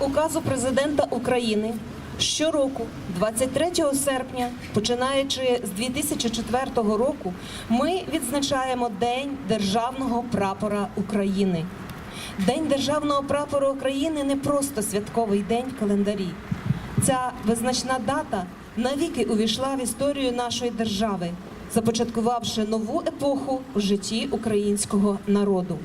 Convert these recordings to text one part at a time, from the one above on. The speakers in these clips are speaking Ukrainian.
указу президента України, щороку, 23 серпня, починаючи з 2004 року, ми відзначаємо День державного прапора України. День державного прапора України не просто святковий день в календарі. Ця визначна дата навіки увійшла в історію нашої держави, започаткувавши нову епоху в житті українського народу.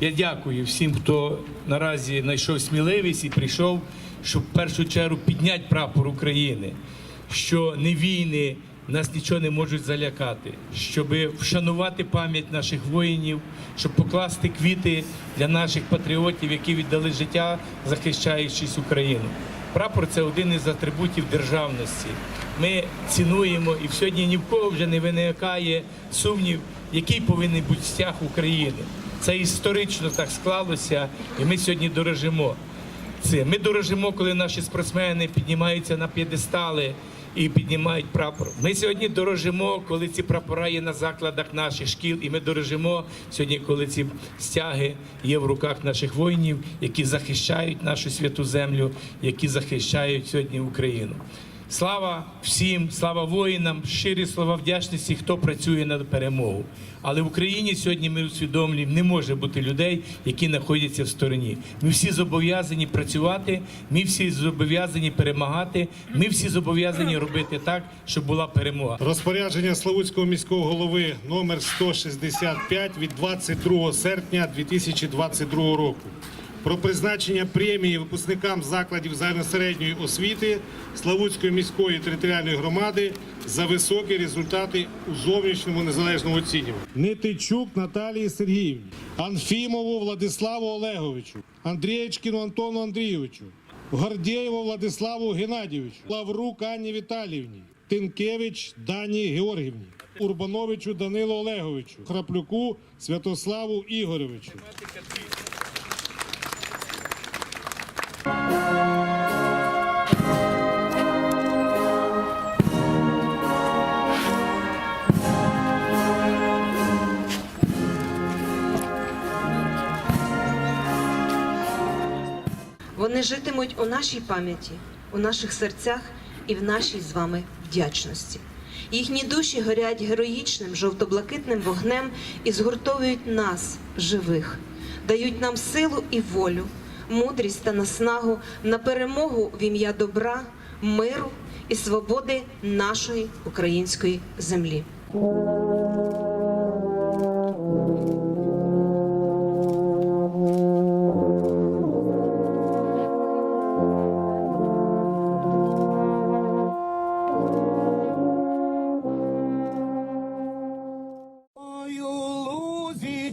Я дякую всім, хто наразі знайшов сміливість і прийшов, щоб в першу чергу підняти прапор України, що не війни нас нічого не можуть залякати, щоб вшанувати пам'ять наших воїнів, щоб покласти квіти для наших патріотів, які віддали життя, захищаючись Україну. Прапор це один із атрибутів державності. Ми цінуємо і сьогодні ні в кого вже не виникає сумнів, який повинен бути стяг України. Це історично так склалося, і ми сьогодні дорожимо це. Ми дорожимо, коли наші спортсмени піднімаються на п'єдестали і піднімають прапор. Ми сьогодні дорожимо, коли ці прапора є на закладах наших шкіл, і ми дорожимо сьогодні, коли ці стяги є в руках наших воїнів, які захищають нашу святу землю, які захищають сьогодні Україну. Слава всім, слава воїнам, щирі слова вдячності, хто працює на перемогу. Але в Україні сьогодні ми усвідомлюємо, не може бути людей, які знаходяться в стороні. Ми всі зобов'язані працювати, ми всі зобов'язані перемагати, ми всі зобов'язані робити так, щоб була перемога. Розпорядження Славутського міського голови номер 165 від 22 серпня 2022 року про призначення премії випускникам закладів загальносередньої освіти Славутської міської територіальної громади за високі результати у зовнішньому незалежному оцінюванні. Нитичук Наталії Сергіївні, Анфімову Владиславу Олеговичу, Андрієчкіну Антону Андрійовичу, Гордєєву Владиславу Геннадійовичу, Лаврук Анні Віталіївні, Тинкевич Дані Георгівні, Урбановичу Данилу Олеговичу, Храплюку Святославу Ігоровичу. Вони житимуть у нашій пам'яті, у наших серцях і в нашій з вами вдячності. Їхні душі горять героїчним жовто-блакитним вогнем і згуртовують нас, живих, дають нам силу і волю, мудрість та наснагу на перемогу в ім'я добра, миру і свободи нашої української землі.